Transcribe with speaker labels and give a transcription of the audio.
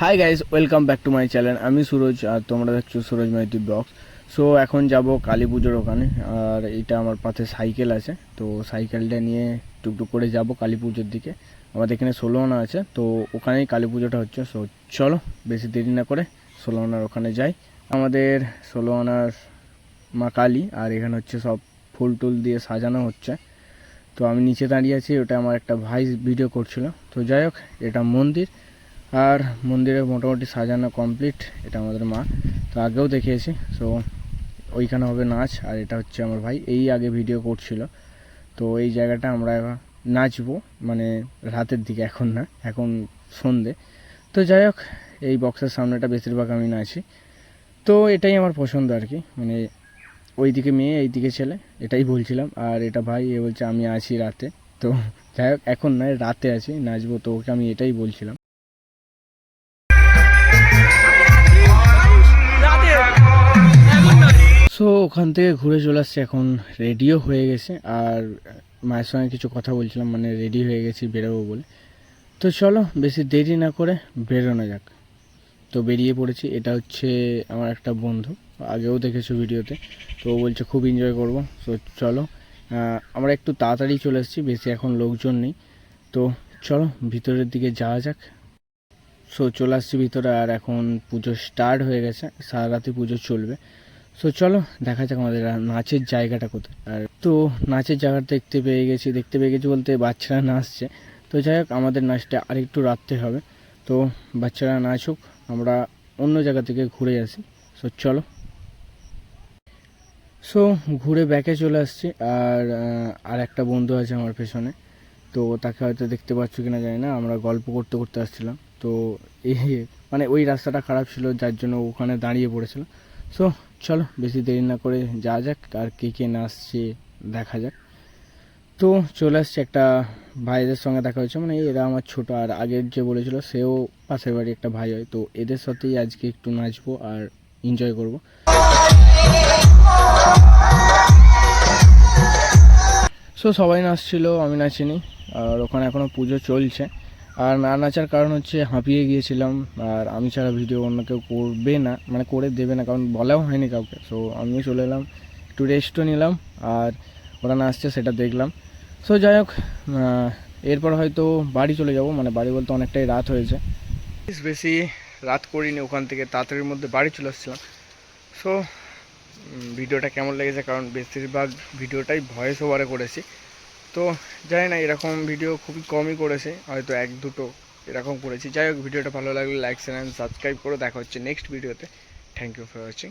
Speaker 1: Hi guys welcome back to my channel আমি সুরজ, আর তোমরা দেখছ সুরজ মাইতি ব্লগস। সো এখন যাব কালী পুজোর ওখানে, আর এটা আমার পাশে সাইকেল আছে। তো সাইকেলটা নিয়ে টুকটুক করে যাব কালী পুজোর দিকে। আমাদের এখানে ষোলো আনা আছে, তো ওখানেই কালী পুজোটা হচ্ছে। সো চলো, বেশি দেরি না করে ষোলো আনার ওখানে যাই। আমাদের ষোলো আনার মা কালী, আর এখানে হচ্ছে সব ফুল টুল দিয়ে সাজানো হচ্ছে। তো আমি নিচে দাঁড়িয়ে আছি, ওটা আমার একটা ভাই ভিডিও করছিল। তো যাই হোক, এটা মন্দির। আর মন্দিরে মোটামুটি সাজানো কমপ্লিট এটা আমাদের মা। তো আগেও দেখিয়েছি সো ওইখানে হবে নাচ, আর এটা হচ্ছে আমার ভাই। এই আগে ভিডিও করছিল। তো এই জায়গাটা আমরা নাচবো মানে রাতের দিকে, এখন না, এখন সন্ধে। তো যাই হোক, এই বক্সের সামনেটা বেশিরভাগ আমি নাচি। তো এটাই আমার পছন্দ আর কি মানে ওইদিকে মেয়ে, এইদিকে ছেলে, এটাই বলছিলাম। আর এটা ভাই, এ বলছে, আমি আছি রাতে। তো যাই হোক, এখন নয়, রাতে আছি, নাচবো, তো ওকে আমি এটাই বলছিলাম। ওখান থেকে ঘুরে চলে আসছে, এখন রেডিও হয়ে গেছে। আর মায়ের সঙ্গে কিছু কথা বলছিলাম মানে রেডি হয়ে গেছি, বেরোবো বলে। তো চলো, বেশি দেরি না করে বেরোনো যাক। তো বেরিয়ে পড়েছি, এটা হচ্ছে আমার একটা বন্ধু, আগেও দেখেছ ভিডিওতে, তো ও বলছে খুব এনজয় করব। তো চলো আমরা একটু তাড়াতাড়ি চলে এসেছি, বেশি এখন লোকজন নেই। তো চলো, ভিতরের দিকে যাওয়া যাক। সো চলে আসছি ভিতরে, আর এখন পুজো স্টার্ট হয়ে গেছে, সারা রাতে পুজো চলবে। সো চলো, দেখা যাক আমাদের নাচের জায়গাটা কোথায়। আর তো, নাচের জায়গাটা দেখতে পেয়ে গেছি, দেখতে পেয়ে গেছি বলতে বাচ্চারা নাচছে। তো যাই হোক, আমাদের নাচটা আরেকটু রাখতে হবে। তো বাচ্চারা নাচুক আমরা অন্য জায়গা থেকে ঘুরে আসি। সো চলো। সো ঘুরে ব্যাকে চলে আসছি। আর আর একটা বন্ধু আছে আমার পেছনে। তো তাকে হয়তো দেখতে পাচ্ছ কিনা জানি না, আমরা গল্প করতে করতে আসছিলাম। তো এই মানে ওই রাস্তাটা খারাপ ছিল, যার জন্য ওখানে দাঁড়িয়ে পড়েছিল। সো চলো, বেশি দেরি না করে যাওয়া যাক, আর কে কে নাচছে দেখা যাক। তো চলে আসছে একটা ভাইদের সঙ্গে দেখা হয়েছে মানে এরা আমার ছোট আর আগের যে বলেছিল, সেও পাশের বাড়ি একটা ভাই হয়, তো এদের সাথেই আজকে একটু নাচবো আর এনজয় করব। সো সবাই নাচছিল, আমি নাচিনি, আর ওখানে এখনও পুজো চলছে। আর না নাচার কারণ হচ্ছে হাঁপিয়ে গিয়েছিলাম, আর আমি ছাড়া ভিডিও অন্য কেউ করবে না মানে করে দেবে না, কারণ বলাও হয়নি কাউকে। সো আমিও চলে এলাম, একটু রেস্টও নিলাম, আর ওরা নাচছে, সেটা দেখলাম। সো যাই হোক এরপর হয়তো বাড়ি চলে যাব মানে বাড়ি বলতে অনেকটাই রাত হয়েছে। বেশি রাত করিনি ওখান থেকে, তাড়াতাড়ির মধ্যে বাড়ি চলে আসছিলাম। সো ভিডিওটা কেমন লেগেছে? কারণ বেশিরভাগ ভিডিওটাই ভয়েস ওভারে করেছি। তো জানি না, এরকম ভিডিও খুবই কমই করেছে, হয়তো এক দুটো এরকম করেছি। যাই হোক ভিডিওটা ভালো লাগলে লাইক চ্যানেল সাবস্ক্রাইব করে দেখা হচ্ছে নেক্সট ভিডিওতে থ্যাংক ইউ ফর ওয়াচিং